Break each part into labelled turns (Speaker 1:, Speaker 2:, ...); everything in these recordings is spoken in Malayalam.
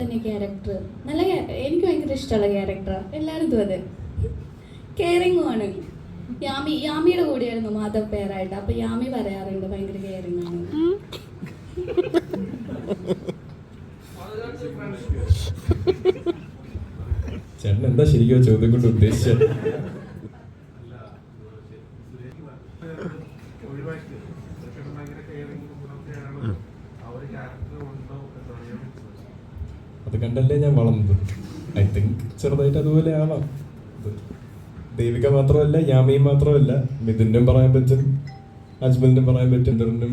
Speaker 1: തന്നെ ക്യാരക്ടർ നല്ല എനിക്ക് ഭയങ്കര ഇഷ്ടമുള്ള ക്യാരക്ടറാണ് എല്ലായിടത്തും അതെ കെയറിങ്ങും ആണ് യാമി യാമിയുടെ കൂടെയായിരുന്നു മാധവ് പേരായിട്ട് അപ്പൊ യാമി പറയാറുണ്ട് ഭയങ്കര കെയറിങ് ആണ്
Speaker 2: ചേട്ടൻ എന്താ ശരിക്കും ചോദ്യം കൊണ്ട് ഉദ്ദേശിച്ചത്
Speaker 3: ഒഴിവാക്കി പക്ഷേ ഭയങ്കര കെയറിംഗ് ഗുണമൊക്കെയാണ് ആ ഒരു ക്യാരക്ടർ ഉണ്ടോ എന്നാണ് ഞാൻ മനസ്സിലാക്കുന്നത്
Speaker 2: അത് കണ്ടല്ലേ ഞാൻ വളർന്നത്? ഐ തിങ്ക് ചെറുതായിട്ട് അതുപോലെ ആവാം. ദേവിക മാത്രമല്ല യാമിയും മാത്രമല്ല മിഥുനും പറയാൻ പറ്റും അജ്മലിനും പറയാൻ പറ്റും ഇന്ദ്രനും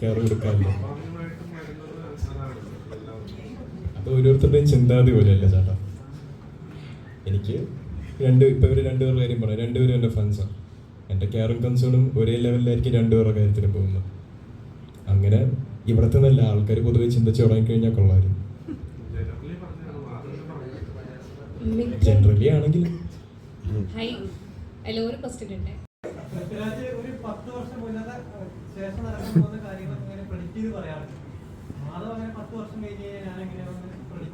Speaker 2: കെയർ
Speaker 3: എല്ലാവർക്കും
Speaker 2: അത് ഓരോരുത്തരുടെയും ചിന്താതി പോലെയല്ല ചേട്ടാ. എനിക്ക് രണ്ട് ഇപ്പൊ ഇവർ രണ്ടുപേരുടെ കാര്യം പറയാം. രണ്ടുപേരും എന്റെ ഫ്രണ്ട്സാണ് എന്റെ കെയറും കൺസേണും ഒരേ ലെവലിലായിരിക്കും രണ്ടുപേരുടെ കാര്യത്തിൽ പോകുന്നത്. അങ്ങനെ ഇവിടുത്തെ നല്ല ആൾക്കാർ പൊതുവെ ചിന്തിച്ച് തുടങ്ങിക്കഴിഞ്ഞാൽ കൊള്ളായിരുന്നു
Speaker 1: അതിൽ ഒരു ക്വസ്റ്റ്യൻ ഉണ്ട്
Speaker 4: പൃഥ്വിരാജ് ഒരു പത്ത് വർഷം മുന്നത്തെ ശേഷം നടക്കാൻ പോകുന്ന കാര്യങ്ങൾ ഇങ്ങനെ predict ചെയ്ത് പറയാറുണ്ട്. മാധവ് അങ്ങനെ പത്ത് വർഷം കഴിഞ്ഞ് കഴിഞ്ഞാൽ ഞാൻ എങ്ങനെയാണ്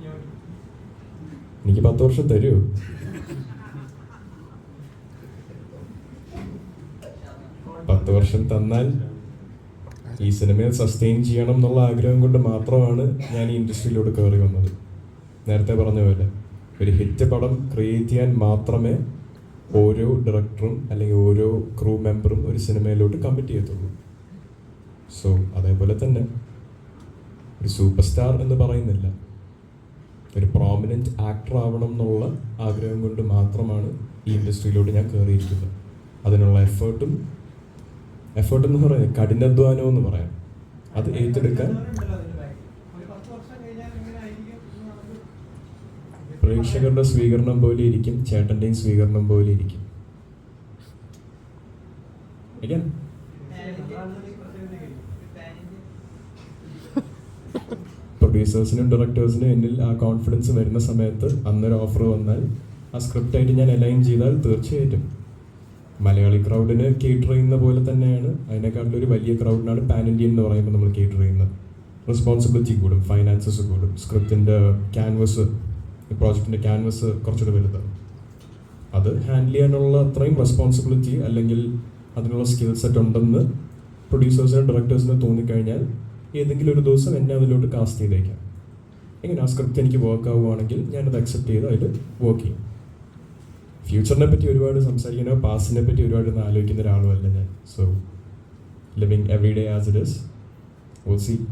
Speaker 4: ചെയ്യാൻ
Speaker 2: എനിക്ക് പത്ത് വർഷം തരൂ. പത്ത് വർഷം തന്നാൽ ഈ സിനിമയെ സസ്റ്റെയിൻ ചെയ്യണം എന്നുള്ള ആഗ്രഹം കൊണ്ട് മാത്രമാണ് ഞാൻ ഈ ഇൻഡസ്ട്രിയിലോട്ട് കയറി വന്നത്. നേരത്തെ പറഞ്ഞ പോലെ. ഒരു ഹിറ്റ് പടം ക്രിയേറ്റ് ചെയ്യാൻ മാത്രമേ ഓരോ ഡയറക്ടറും അല്ലെങ്കിൽ ഓരോ ക്രൂ മെമ്പറും ഒരു സിനിമയിലോട്ട് കമ്മിറ്റ് ചെയ്യത്തുള്ളൂ. സോ അതേപോലെ തന്നെ ഒരു സൂപ്പർ സ്റ്റാർ എന്ന് പറയുന്നില്ല. ഒരു പ്രോമിനന്റ് ആക്ടർ ആവണം എന്നുള്ള ആഗ്രഹം കൊണ്ട് മാത്രമാണ് ഈ ഇൻഡസ്ട്രിയിലോട്ട് ഞാൻ കയറിയിരിക്കുന്നത് അതിനുള്ള എഫേർട്ടും എഫേർട്ട് എന്ന് പറയാം കഠിനാധ്വാനം എന്ന് പറയാം. അത് ഏറ്റെടുക്കാൻ
Speaker 4: ഉണ്ടല്ലോ അതിന്റെ back. ഒരു പത്ത് വർഷം കഴിഞ്ഞാൽ എങ്ങനെ ആയിരിക്കും എന്ന് നമുക്ക്
Speaker 2: പ്രേക്ഷകരുടെ സ്വീകരണം പോലെ ഇരിക്കും ചേട്ടന്റെയും സ്വീകരണം പോലെ ഇരിക്കും. പ്രൊഡ്യൂസേഴ്സിനും ഡയറക്ടേഴ്സിനും എന്നിൽ ആ കോൺഫിഡൻസ് വരുന്ന സമയത്ത് അന്നൊരു ഓഫർ വന്നാൽ ആ സ്ക്രിപ്റ്റായിട്ട് ഞാൻ അലൈൻ ചെയ്താൽ തീർച്ചയായിട്ടും. മലയാളി ക്രൗഡിന് കേറ്റർ ചെയ്യുന്ന പോലെ തന്നെയാണ്. അതിനെക്കാട്ടിലും ഒരു വലിയ ക്രൗഡിനാണ് പാൻ ഇന്ത്യൻ എന്ന് പറയുമ്പോൾ നമ്മൾ കേറ്റർ ചെയ്യുന്നത്. റെസ്പോൺസിബിലിറ്റി കൂടും ഫൈനാൻസസ് കൂടും സ്ക്രിപ്റ്റിന്റെ ക്യാൻവസ് പ്രോജക്റ്റിന്റെ ക്യാൻവസ് കുറച്ചുകൂടി വലുതാണ്. അത് ഹാൻഡിൽ ചെയ്യാനുള്ള അത്രയും റെസ്പോൺസിബിലിറ്റി അല്ലെങ്കിൽ അതിനുള്ള സ്കിൽ സെറ്റ് ഉണ്ടെന്ന് പ്രൊഡ്യൂസേഴ്സിനും ഡയറക്ടേഴ്സിനും തോന്നിക്കഴിഞ്ഞാൽ ഏതെങ്കിലും ഒരു ദിവസം എന്നെ അതിലോട്ട് കാസ്റ്റ് ചെയ്തേക്കാം. എങ്ങനെ ആ സ്ക്രിപ്റ്റ് എനിക്ക് വർക്ക് ആവുകയാണെങ്കിൽ ഞാനത് അക്സെപ്റ്റ് ചെയ്ത് അതിൽ വർക്ക് ചെയ്യും. ഫ്യൂച്ചറിനെ പറ്റി ഒരുപാട് സംസാരിക്കാനോ പാസ്റ്റിനെ പറ്റി ഒരുപാട് ഒന്ന് ആലോചിക്കുന്ന ഒരാളുമല്ല ഞാൻ. So living every day as it is oh see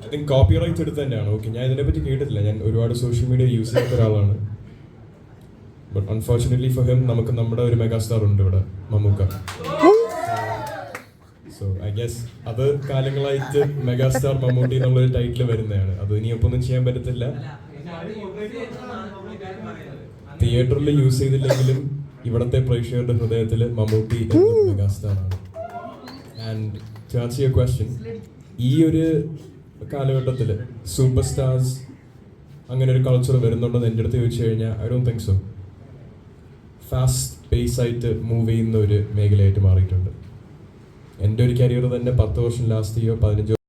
Speaker 2: I think copyrights എടുത്ത് തന്നെയാണ്. ഓക്കെ ഞാൻ ഇതിനെ പറ്റി കേട്ടിട്ടില്ല. ഞാൻ ഒരുപാട് സോഷ്യൽ മീഡിയ യൂസ് ചെയ്യാത്ത ഒരാളാണ്. ബട്ട് അൺഫോർച്ചുനേറ്റ്ലി ഫോർ ഹിം നമുക്ക് നമ്മുടെ ഒരു മെഗാസ്റ്റാർ ഉണ്ട് ഇവിടെ മമ്മൂക്ക. സോ ഐ ഗസ് അത് കാലങ്ങളായിട്ട് മെഗാസ്റ്റാർ മമ്മൂട്ടി എന്നുള്ളൊരു ടൈറ്റിൽ വരുന്നതാണ്. അത് ഇനിയിപ്പോൾ ഒന്നും ചെയ്യാൻ പറ്റത്തില്ല. തിയേറ്ററിൽ യൂസ് ചെയ്തില്ലെങ്കിലും ഇവിടുത്തെ പ്രേക്ഷകരുടെ ഹൃദയത്തിൽ മമ്മൂട്ടി മെഗാസ്റ്റാർ ആണ്. ആൻഡ് ചർച്ച യുവർ ക്വസ്റ്റ്യൻ ഈ ഒരു കാലഘട്ടത്തിൽ സൂപ്പർ സ്റ്റാർസ് അങ്ങനെ ഒരു കൾച്ചർ വരുന്നുണ്ടെന്ന് എന്റെ അടുത്ത് ചോദിച്ചു കഴിഞ്ഞാൽ I don't think so fast pace ആയിട്ട് മൂവ് ചെയ്യുന്ന ഒരു മേഖലയായിട്ട് മാറിയിട്ടുണ്ട്. എന്റെ ഒരു കരിയർ തന്നെ പത്ത് വർഷം ലാസ്റ്റ് ചെയ്യുമോ പതിനഞ്ച്